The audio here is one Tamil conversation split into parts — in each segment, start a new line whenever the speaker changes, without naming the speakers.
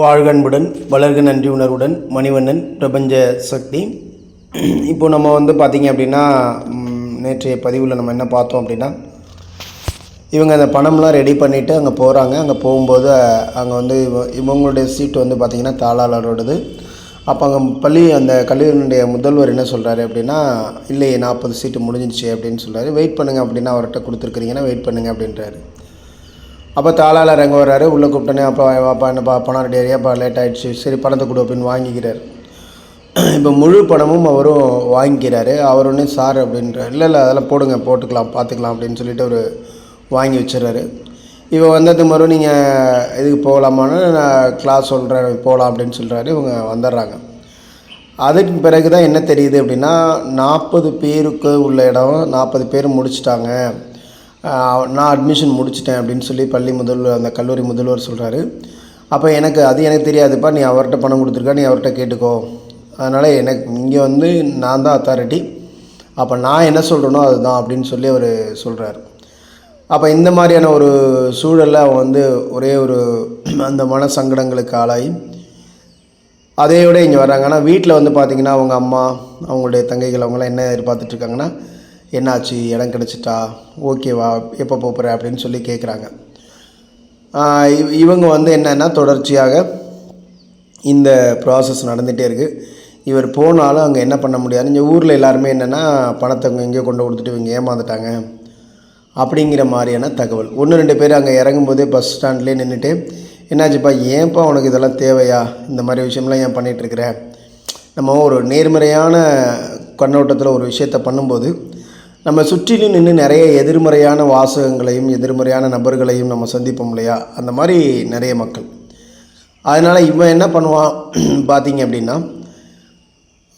வாழ்கன்புடன் வளர்க நன்றி உணர்வுடன் மணிவண்ணன் பிரபஞ்ச சக்தி. இப்போ நம்ம வந்து பார்த்திங்க அப்படின்னா நேற்றைய பதிவில் நம்ம என்ன பார்த்தோம் அப்படின்னா இவங்க அந்த பணம்லாம் ரெடி பண்ணிவிட்டு அங்கே போகிறாங்க அங்கே போகும்போது அங்கே வந்து இவங்களுடைய சீட்டு வந்து பார்த்திங்கன்னா தாளாளரோடது. அப்போ அங்கே பள்ளி அந்த கல்லூரியினுடைய முதல்வர் என்ன சொல்கிறாரு அப்படின்னா இல்லையே நாற்பது சீட்டு முடிஞ்சிச்சு அப்படின்னு சொல்கிறாரு வெயிட் பண்ணுங்க அப்படின்னா அவர்கிட்ட கொடுத்துருக்குறீங்கன்னா வெயிட் பண்ணுங்க அப்படின்றாரு. அப்போ தாளால் இறங்க வர்றாரு. உள்ளே கூப்பிட்டோன்னே அப்போ வாப்பா என்னப்பா பணம் ரெடி ஆகியா லேட் ஆகிடுச்சு சரி பணத்தை கொடு அப்படின்னு வாங்கிக்கிறார். இப்போ முழு பணமும் அவரும் வாங்கிக்கிறாரு. அவர் ஒன்று சார் அப்படின்ற இல்லை இல்லை அதெல்லாம் போடுங்க. போட்டுக்கலாம் பார்த்துக்கலாம் அப்படின்னு சொல்லிட்டு அவர் வாங்கி வச்சிடுறாரு. இவன் வந்தது மறுபடியும் நீங்கள் இதுக்கு போகலாமான்னு நான் கிளாஸ் சொல்கிறேன் போகலாம் அப்படின்னு சொல்கிறாரு இவங்க வந்துடுறாங்க. அதுக்கு பிறகு தான் என்ன தெரியுது அப்படின்னா நாற்பது பேருக்கு உள்ள இடம் நாற்பது பேர் முடிச்சிட்டாங்க. நான் அட்மிஷன் முடிச்சிட்டேன் அப்படின்னு சொல்லி பள்ளி முதல்வர் அந்த கல்லூரி முதல்வர் சொல்கிறாரு அப்போ எனக்கு அது எனக்கு தெரியாதுப்பா நீ அவர்கிட்ட பணம் கொடுத்துருக்கா நீ அவர்கிட்ட கேட்டுக்கோ. அதனால் எனக்கு இங்கே வந்து நான் தான் அத்தாரிட்டி அப்போ நான் என்ன சொல்கிறேனோ அதுதான் அப்படின்னு சொல்லி அவர் சொல்கிறாரு அப்போ இந்த மாதிரியான ஒரு சூழலில் அவன் வந்து ஒரே ஒரு அந்த மன சங்கடங்களுக்கு ஆளாகி அதையோட விட இங்கே வர்றாங்க. ஆனால் வீட்டில் வந்து பார்த்திங்கன்னா அவங்க அம்மா அவங்களுடைய தங்கைகள் அவங்களாம் என்ன எதிர்பார்த்துட்ருக்காங்கன்னா என்னாச்சு? இடம் கிடச்சிட்டா? ஓகேவா எப்போ போகிற அப்படின்னு சொல்லி கேட்குறாங்க இவங்க வந்து என்னென்னா தொடர்ச்சியாக இந்த ப்ராசஸ் நடந்துகிட்டே இருக்குது இவர் போனாலும் அங்கே என்ன பண்ண முடியாது. இந்த ஊரில் எல்லாருமே என்னென்னா பணத்தை அங்கே எங்கேயோ கொண்டு கொடுத்துட்டு இவங்க ஏமாந்துட்டாங்க. அப்படிங்கிற மாதிரியான தகவல். ஒன்று ரெண்டு பேர் அங்கே இறங்கும்போதே பஸ் ஸ்டாண்ட்லேயே நின்றுட்டு என்னாச்சுப்பா? ஏன்ப்பா உனக்கு இதெல்லாம் தேவையா? இந்த மாதிரி விஷயம்லாம் ஏன் பண்ணிகிட்ருக்குற நம்ம ஒரு நேர்மறையான கண்ணோட்டத்தில் ஒரு விஷயத்தை பண்ணும்போது நம்ம சுற்றிலும் நின்று நிறைய எதிர்மறையான வாசகங்களையும் எதிர்மறையான நபர்களையும் நம்ம சந்திப்போம் இல்லையா? அந்த மாதிரி நிறைய மக்கள். அதனால் இவன் என்ன பண்ணுவான்? பார்த்தீங்க அப்படின்னா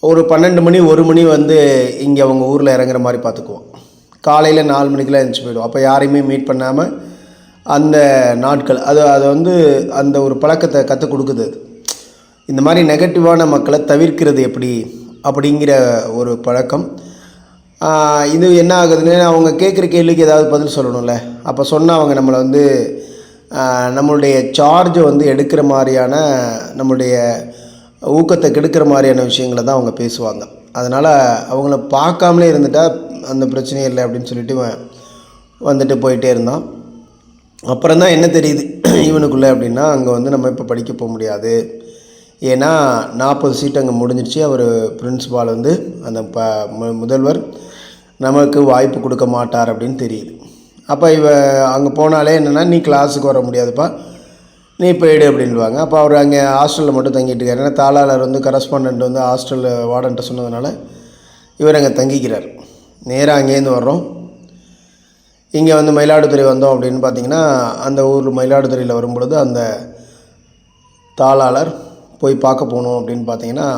ஒரு பன்னெண்டு மணி ஒரு மணி வந்து இங்கே அவங்க ஊரில் இறங்குற மாதிரி பார்த்துக்குவோம் காலையில் நாலு மணிக்கெல்லாம் எழுந்துச்சு போயிடும் அப்போ யாரையுமே மீட் பண்ணாமல் அந்த நாட்கள் அது அதை வந்து அந்த ஒரு பழக்கத்தை கற்றுக் கொடுக்குது. அது இந்த மாதிரி நெகட்டிவான மக்களை தவிர்க்கிறது எப்படி? அப்படிங்கிற ஒரு பழக்கம். இது என்ன ஆகுதுன்னு அவங்க கேட்குற கேள்விக்கு ஏதாவது பதில் சொல்லணும்ல. அப்போ சொன்னால் அவங்க நம்மளை வந்து நம்மளுடைய சார்ஜை வந்து எடுக்கிற மாதிரியான நம்மளுடைய ஊக்கத்தை கெடுக்கிற மாதிரியான விஷயங்களை தான் அவங்க பேசுவாங்க. அதனால் அவங்கள பார்க்காமலே இருந்துட்டால் அந்த பிரச்சனையே இல்லை அப்படின்னு சொல்லிட்டு வந்துட்டு போயிட்டே இருந்தான். அப்புறம் தான் என்ன தெரியுது? இவனுக்குள்ளே அப்படின்னா அங்கே வந்து நம்ம இப்போ படிக்க போக முடியாது. ஏன்னா நாற்பது சீட் அங்கே முடிஞ்சிடுச்சு அவர் பிரின்ஸிபால் வந்து அந்த ப மு- முதல்வர். நமக்கு வாய்ப்பு கொடுக்க மாட்டார் அப்படின்னு தெரியுது. அப்போ இவ அங்கே போனாலே என்னென்னா நீ கிளாஸுக்கு வர முடியாதுப்பா. நீ போயிடு அப்படின்வாங்க அப்போ அவர் அங்கே ஹாஸ்டலில் மட்டும் தங்கிட்டு இருக்காரு. ஏன்னா தாளாளர் வந்து கரஸ்பாண்டன்ட் வந்து ஹாஸ்டலில் வார்டன்ட்ட சொன்னதுனால இவர் அங்கே தங்கிக்கிறார். நேராக அங்கேருந்து வர்றோம். இங்கே வந்து மயிலாடுதுறை வந்தோம் அப்படின்னு பார்த்தீங்கன்னா அந்த ஊர் மயிலாடுதுறையில் வரும்பொழுது அந்த தாளாளர் போய் பார்க்க போகணும் அப்படின்னு பார்த்தீங்கன்னா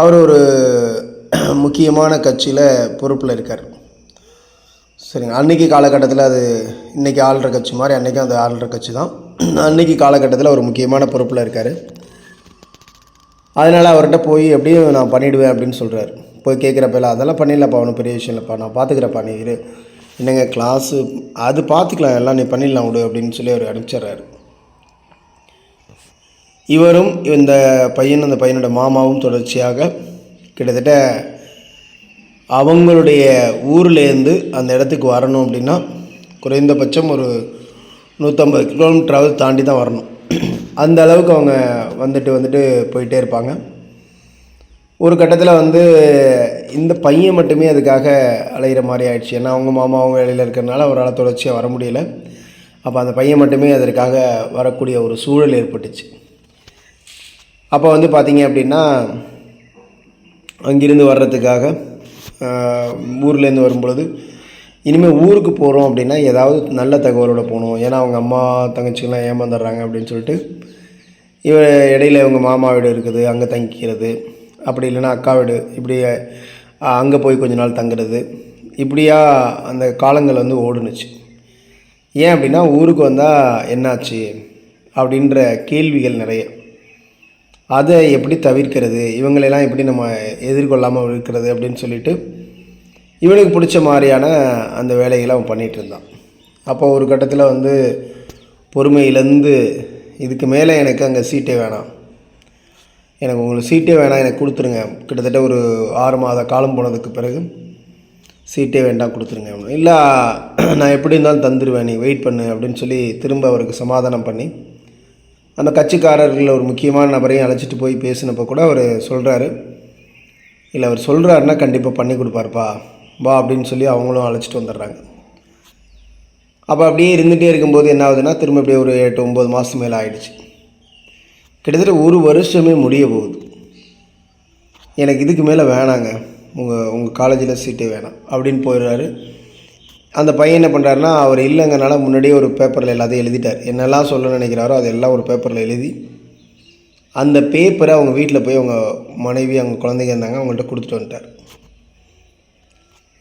அவர் ஒரு முக்கியமான கட்சியில் பொறுப்பில் இருக்கார். சரிங்க. அன்னைக்கு காலகட்டத்தில் அது இன்றைக்கி ஆள்ற கட்சி மாதிரி அன்றைக்கும் அது ஆள்ற கட்சி தான். அன்றைக்கி காலகட்டத்தில் ஒரு முக்கியமான பொறுப்பில் இருக்கார். அதனால் அவர்கிட்ட போய் எப்படியும் நான் பண்ணிவிடுவேன் அப்படின்னு சொல்கிறாரு போய் கேட்குறப்ப அதெல்லாம் பண்ணிடலப்பா ஒன்றும் பெரிய விஷயம் இல்லைப்பா நான் பார்த்துக்கிறப்பா நீ இரு. என்னங்க கிளாஸு அது பார்த்துக்கலாம் எல்லாம் நீ பண்ணிடலாம் விடு அப்படின்னு சொல்லி அவர் அனுப்பிச்சிட்றாரு. இவரும் இந்த பையன் அந்த பையனோட மாமாவும் தொடர்ச்சியாக கிட்டத்தட்ட அவங்களுடைய ஊர்லேருந்து அந்த இடத்துக்கு வரணும் அப்படின்னா குறைந்தபட்சம் ஒரு நூற்றம்பது கிலோமீட்டராவது தாண்டி தான் வரணும். அந்த அளவுக்கு அவங்க வந்துட்டு வந்துட்டு போயிட்டே இருப்பாங்க. ஒரு கட்டத்தில் வந்து இந்த பையன் மட்டுமே அதுக்காக அலைகிற மாதிரி ஆயிடுச்சு. ஏன்னா அவங்க மாமா அவங்க வேலையில் இருக்கிறனால அவரால் தொடர்ச்சியாக வர முடியல. அப்போ அந்த பையன் மட்டுமே அதற்காக வரக்கூடிய ஒரு சூழல் ஏற்பட்டுச்சு. அப்போ வந்து பார்த்தீங்க அப்படின்னா அங்கிருந்து வர்றதுக்காக ஊர்லேருந்து வரும்பொழுது இனிமேல் ஊருக்கு போகிறோம் அப்படின்னா ஏதாவது நல்ல தகவலோட போகணும். ஏன்னா அவங்க அம்மா தங்கச்சிங்கெல்லாம் ஏமாந்துடுறாங்க அப்படின்னு சொல்லிட்டு இவ இடையில இவங்க மாமா வீடு இருக்குது அங்கே தங்கிக்கிறது. அப்படி இல்லைன்னா அக்கா வீடு இப்படி அங்கே போய் கொஞ்ச நாள் தங்குறது. இப்படியா அந்த காலங்கள் வந்து ஓடுனுச்சு. ஏன் அப்படின்னா ஊருக்கு வந்தால் என்னாச்சு? அப்படின்ற கேள்விகள் நிறைய. அதை எப்படி தவிர்க்கிறது? இவங்களெல்லாம் எப்படி நம்ம எதிர்கொள்ளாமல் இருக்கிறது அப்படின்னு சொல்லிட்டு இவனுக்கு பிடிச்ச மாதிரியான அந்த வேலைகளை அவன் பண்ணிகிட்டு இருந்தான். அப்போ ஒரு கட்டத்தில் வந்து பொறுமையிலேருந்து இதுக்கு மேலே எனக்கு அங்கே சீட்டே வேணாம். எனக்கு உங்களுக்கு சீட்டே வேணாம் எனக்கு கொடுத்துருங்க. கிட்டத்தட்ட ஒரு ஆறு மாத காலம் போனதுக்கு பிறகு சீட்டே வேண்டாம் கொடுத்துருங்க. இல்லை நான் எப்படி இருந்தாலும் தந்துடுவேன் நீ வெயிட் பண்ணு அப்படின்னு சொல்லி திரும்ப அவருக்கு சமாதானம் பண்ணி அந்த கட்சிக்காரர்களில் ஒரு முக்கியமான நபரையும் அழைச்சிட்டு போய் பேசினப்போ கூட அவர் சொல்கிறாரு இல்லை அவர் சொல்கிறாருன்னா கண்டிப்பாக பண்ணி கொடுப்பாருப்பா. வா அப்படின்னு சொல்லி அவங்களும் அழைச்சிட்டு வந்துடுறாங்க. அப்போ அப்படியே இருந்துகிட்டே இருக்கும்போது என்ன ஆகுதுன்னா திரும்ப அப்படியே ஒரு எட்டு ஒம்பது மாதம் மேலே ஆகிடுச்சு கிட்டத்தட்ட ஒரு வருஷமே முடிய போகுது. எனக்கு இதுக்கு மேலே வேணாங்க. உங்கள் உங்கள் காலேஜில் சீட்டே வேணாம் அப்படின்னு போயிடுறாரு. அந்த பையன் என்ன பண்ணுறாருன்னா அவர் இல்லைங்கனால முன்னாடியே ஒரு பேப்பரில் எல்லாத்தையும் எழுதிட்டார். என்னெல்லாம் சொல்ல நினைக்கிறாரோ அதெல்லாம் ஒரு பேப்பரில் எழுதி அந்த பேப்பரை அவங்க வீட்டில் போய் அவங்க மனைவி அவங்க குழந்தைங்க இருந்தாங்க அவங்கள்ட்ட கொடுத்துட்டு வந்துட்டார்.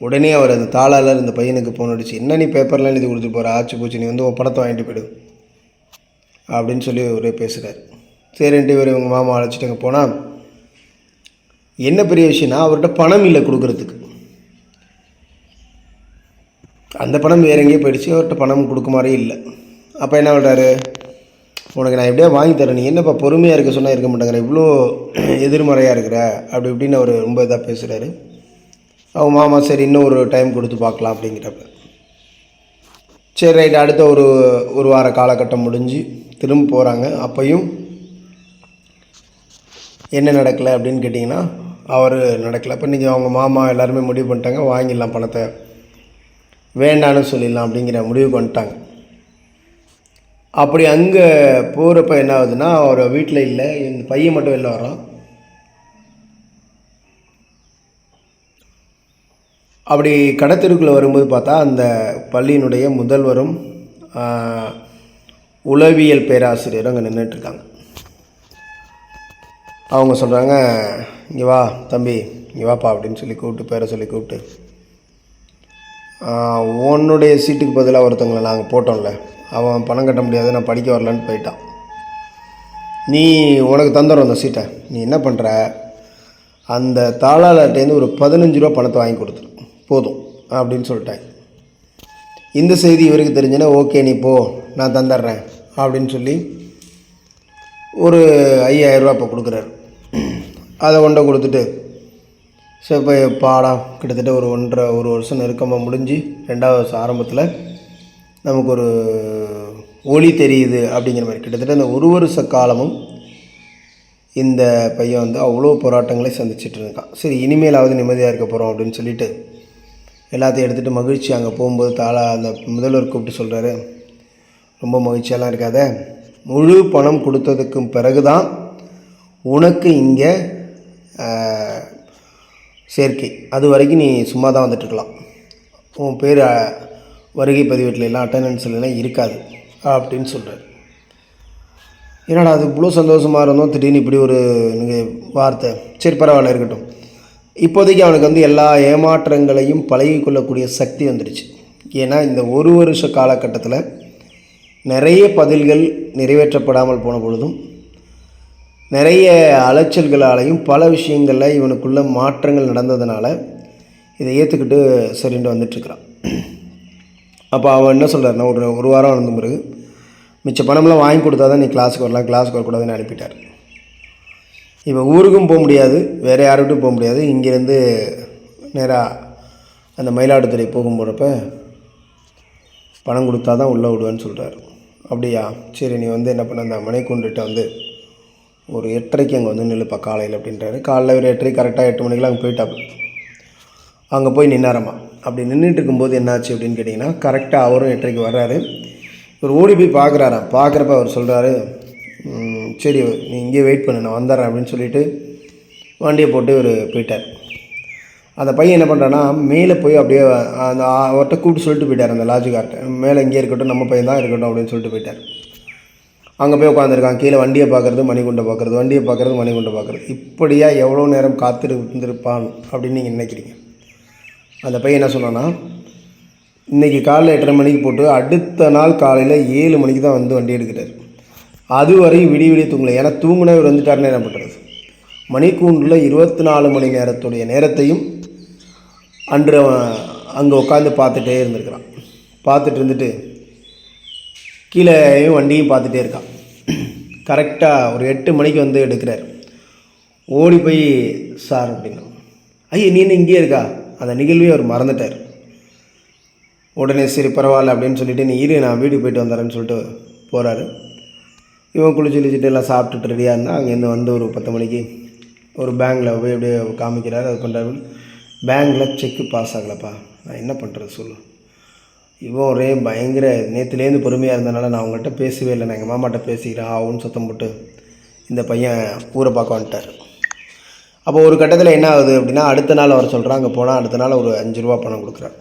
உடனே அவர் அந்த தாளாளர் இந்த பையனுக்கு ஃபோன் அடிச்சு என்ன நீ பேப்பர்லாம் எழுதி கொடுத்துட்டு போகிற ஆச்சு போச்சு நீ வந்து உன் படத்தை வாங்கிட்டு போயிடு. அப்படின்னு சொல்லி ஒரே பேசுகிறார் சரின்ட்டு இவர் இவங்க மாமா அழைச்சிட்டு அங்கே போனால் என்ன பெரிய விஷயம்னா அவர்கிட்ட பணம் இல்லை கொடுக்குறதுக்கு. அந்த பணம் வேற எங்கேயோ போயிடுச்சு. அவர்கிட்ட பணம் கொடுக்க மாதிரி இல்லை. அப்போ என்ன பண்ணுறாரு உனக்கு நான் எப்படியா வாங்கி தரேன். நீ என்னப்பா பொறுமையாக இருக்க சொன்னால் இருக்க மாட்டேங்கிற. இவ்வளோ எதிர்மறையாக இருக்கிற? அப்படி இப்படின்னு அவர் ரொம்ப இதாக பேசுகிறாரு அவங்க மாமா சரி இன்னும் ஒரு டைம் கொடுத்து பார்க்கலாம் அப்படிங்கிறப்ப. சரி ரைட் அடுத்த ஒரு ஒரு வார காலகட்டம் முடிஞ்சு திரும்ப போகிறாங்க அப்பையும் என்ன நடக்கலை அப்படின்னு கேட்டிங்கன்னா அவர் நடக்கலை. அப்போ நீங்கள் அவங்க மாமா எல்லாருமே முடிவு பண்ணிட்டாங்க. வாங்கிடலாம் பணத்தை. வேண்டான்னு சொல்லிடலாம் அப்படிங்கிற முடிவுக்கு வந்துட்டாங்க அப்படி அங்கே போகிறப்ப என்ன ஆகுதுன்னா அவர் வீட்டில் இல்லை இந்த பையன் மட்டும் வெளில வரோம் அப்படி கடத்தெருக்குள்ளே வரும்போது பார்த்தா அந்த பள்ளியினுடைய முதல்வரும் உளவியல் பேராசிரியரும் அங்கே நின்றுட்டுருக்காங்க அவங்க சொல்கிறாங்க இங்கே வா தம்பி இங்கே வாப்பா அப்படின்னு சொல்லி கூப்பிட்டு பேரை சொல்லி கூப்பிட்டு உன்னுடைய சீட்டுக்கு பதிலாக ஒருத்தவங்களை நாங்கள் போட்டோம்ல. அவன் பணம் கட்ட முடியாது நான் படிக்க வரலன்னு போயிட்டான். நீ உனக்கு தந்துடுறோம் அந்த சீட்டை. நீ என்ன பண்ணுற அந்த தாளாளர்கிட்டேருந்து ஒரு பதினஞ்சு ரூபா பணத்தை வாங்கி கொடுத்துரு. போதும் அப்படின்னு சொல்லிட்டாங்க இந்த செய்தி இவருக்கு தெரிஞ்சுன்னா ஓகே நீ போ நான் தந்துடுறேன் அப்படின்னு சொல்லி ஒரு ஐயாயிரரூபா இப்போ கொடுக்குறாரு. அதை கொண்டு கொடுத்துட்டு ஸோ இப்போ பாடம் கிட்டத்தட்ட ஒரு ஒன்றரை ஒரு வருஷம் நெருக்கமாக முடிஞ்சு ரெண்டாவது வருஷம் ஆரம்பத்தில் நமக்கு ஒரு ஒளி தெரியுது அப்படிங்கிற மாதிரி. கிட்டத்தட்ட இந்த ஒரு வருஷ காலமும் இந்த பையன் வந்து அவ்வளோ போராட்டங்களை சந்திச்சுட்டு இருக்கான். சரி இனிமேலாவது நிம்மதியாக இருக்க போகிறோம் அப்படின்னு சொல்லிட்டு எல்லாத்தையும் எடுத்துகிட்டு மகிழ்ச்சி அங்கே போகும்போது தாளா அந்த முதல்வர் கூப்பிட்டு சொல்கிறாரு ரொம்ப மகிழ்ச்சியெல்லாம் இருக்காத. முழு பணம் கொடுத்ததுக்கும் பிறகு தான் உனக்கு இங்கே சேர்க்கை. அது வரைக்கும் நீ சும்மா தான் வந்துட்டுருக்கலாம். உன் பேர் வருகை பதிவேட்டில் எல்லாம் இருக்காது அப்படின்னு சொல்கிறார் என்னடா அது இவ்வளோ சந்தோஷமாக இருந்தோம் திடீர்னு இப்படி ஒரு வார்த்தை. சரி பரவாயில்ல இருக்கட்டும். இப்போதைக்கு அவனுக்கு வந்து எல்லா ஏமாற்றங்களையும் பழகிக்கொள்ளக்கூடிய சக்தி வந்துடுச்சு. ஏன்னா இந்த ஒரு வருஷ காலகட்டத்தில் நிறைய பதில்கள் நிறைவேற்றப்படாமல் போன பொழுதும் நிறைய அலைச்சல்களாலையும் பல விஷயங்களில் இவனுக்குள்ள மாற்றங்கள் நடந்ததுனால இதை ஏற்றுக்கிட்டு சரின்ட்டு வந்துட்டுருக்கிறான். அப்போ அவன் என்ன சொல்கிறாருன்னா ஒரு ஒரு வாரம் வந்த பிறகு மிச்ச பணம்லாம் வாங்கி கொடுத்தா தான் நீ கிளாஸுக்கு வரலாம் கிளாஸுக்கு வரக்கூடாதுன்னு அனுப்பிட்டார். இவன் ஊருக்கும் போக முடியாது வேறு யாருக்கிட்டும் போக முடியாது இங்கேருந்து நேராக அந்த மயிலாடுதுறை போகும் போகிறப்ப பணம் கொடுத்தா தான் உள்ளே விடுவேன்னு சொல்கிறாரு அப்படியா? சரி நீ வந்து என்ன பண்ண அந்த மனை கொண்டுகிட்ட வந்து ஒரு எட்டரைக்கு அங்கே வந்து நில்லுப்பா காலையில் அப்படின்றாரு. காலைல ஒரு எட்டரை கரெக்டாக எட்டு மணிக்கெலாம் அங்கே போயிட்டாப்பு அங்கே போய் நின்னாரம்மா அப்படி நின்றுட்டு இருக்கும்போது என்னாச்சு அப்படின்னு கேட்டிங்கன்னா கரெக்டாக அவரும் எட்டரைக்கு வர்றாரு. இவர் ஓடி போய் பார்க்குறாராம். பார்க்குறப்ப அவர் சொல்கிறாரு சரி நீ இங்கேயே வெயிட் பண்ணு நான் வந்துடுறேன் அப்படின்னு சொல்லிட்டு வண்டியை போட்டு இவர் போயிட்டார். அந்த பையன் என்ன பண்ணுறான்னா மேலே போய் அப்படியே அந்த அவர்கிட்ட கூப்பிட்டு சொல்லிட்டு போயிட்டார் அந்த லாஜிக்கார்ட்ட மேலே இங்கே இருக்கட்டும் நம்ம பையன் தான் இருக்கட்டும் அப்படின்னு சொல்லிட்டு போயிட்டார். அங்கே போய் உட்காந்துருக்கான் கீழே வண்டியை பார்க்குறது மணிகுண்டை பார்க்குறது வண்டியை பார்க்குறது மணிகுண்டை பார்க்குறது. இப்படியா எவ்வளோ நேரம் காத்திருந்திருப்பான் அப்படின்னு நீங்கள் நினைக்கிறீங்க? அந்த பையன் என்ன சொன்னான்னா இன்றைக்கி காலைல எட்டரை மணிக்கு போட்டு அடுத்த நாள் காலையில் ஏழு மணிக்கு தான் வந்து வண்டி எடுக்கிறார் வரையும் விடிய விடிய தூங்கலை. ஏன்னா தூங்கினா இவர் வந்துட்டாருன்னு என்ன பண்ணுறது மணிக்கூண்டில் இருபத்தி நாலு மணி நேரத்துடைய நேரத்தையும் அன்று அவன் அங்கே உட்காந்து பார்த்துட்டே இருந்திருக்கிறான். பார்த்துட்டு இருந்துட்டு கீழேயும் வண்டியும் பார்த்துட்டே இருக்கான். கரெக்டாக ஒரு எட்டு மணிக்கு வந்து எடுக்கிறார். ஓடி போய் சார் அப்படின்னா ஐயா நீ என்ன இங்கேயே இருக்கா? அந்த நிகழ்வே அவர் மறந்துட்டார். உடனே சரி பரவாயில்ல அப்படின்னு சொல்லிட்டு நீ இரு நான் வீட்டுக்கு போயிட்டு வந்துடுறேன்னு சொல்லிட்டு போகிறாரு இவன் குளிச்சு குளிச்சுட்டு எல்லாம் சாப்பிட்டுட்டு ரெடியாக இருந்தால் அங்கேருந்து வந்து ஒரு பத்து மணிக்கு ஒரு பேங்க்கில் போய் அப்படியே காமிக்கிறாரு. அது பண்ணுறாரு பேங்க்கில் செக்கு பாஸ் ஆகலப்பா. நான் என்ன பண்ணுறது சொல்லு. இவன் ஒரே பயங்கர நேற்றுலேருந்து பொறுமையாக இருந்தனால நான் அவங்கள்ட்ட பேசவே இல்லை. நான் எங்கள் மாமாட்ட பேசிக்கிறேன். ஆகும்னு சத்தம் போட்டு இந்த பையன் ஊரை பார்க்க வந்துட்டார். அப்போ ஒரு கட்டத்தில் என்ன ஆகுது அப்படின்னா அடுத்த நாள் அவர் சொல்கிறான் அங்கே போனால் அடுத்த நாள் ஒரு அஞ்சு ரூபா பணம் கொடுக்குறார்.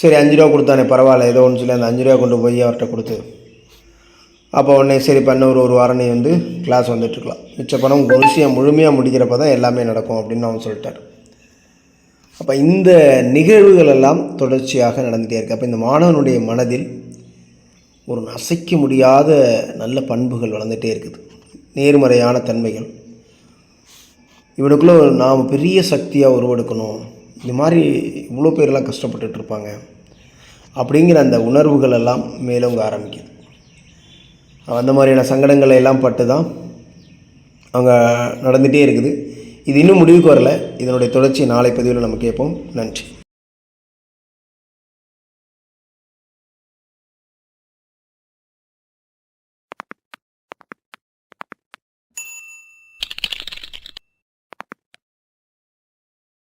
சரி அஞ்சு ரூபா கொடுத்தானே பரவாயில்ல ஏதோ ஒன்று சொல்லி அந்த அஞ்சு ரூபா கொண்டு போய் அவர்கிட்ட கொடுத்து. அப்போ உடனே சரி பண்ண ஒரு ஒரு வாரம் நீ வந்து கிளாஸ் வந்துட்டுருக்கலாம் மிச்ச பணம் முழுசியாக முழுமையாக முடிக்கிறப்ப தான் எல்லாமே நடக்கும் அப்படின்னு அவன் சொல்லிட்டார். அப்போ இந்த நிகழ்வுகள் எல்லாம் தொடர்ச்சியாக நடந்துகிட்டே இருக்குது அப்போ இந்த மாணவனுடைய மனதில் ஒரு அசைக்க முடியாத நல்ல பண்புகள் வளர்ந்துகிட்டே இருக்குது. நேர்மறையான தன்மைகள். இவனுக்குள்ளே நாம் பெரிய சக்தியாக உருவெடுக்கணும். இந்த மாதிரி இவ்வளோ பேரெல்லாம் கஷ்டப்பட்டுட்டு இருப்பாங்க. அப்படிங்கிற அந்த உணர்வுகள் எல்லாம் மேலோங்க ஆரம்பிக்குது. அந்த மாதிரியான சங்கடங்களை எல்லாம் பட்டு தான் அவங்க நடந்துகிட்டே இருக்குது. இது இன்னும் முடிவுக்கு வரல. இதனுடைய தொடர்ச்சி நாளை பதிவில் நம்ம கேட்போம். நன்றி.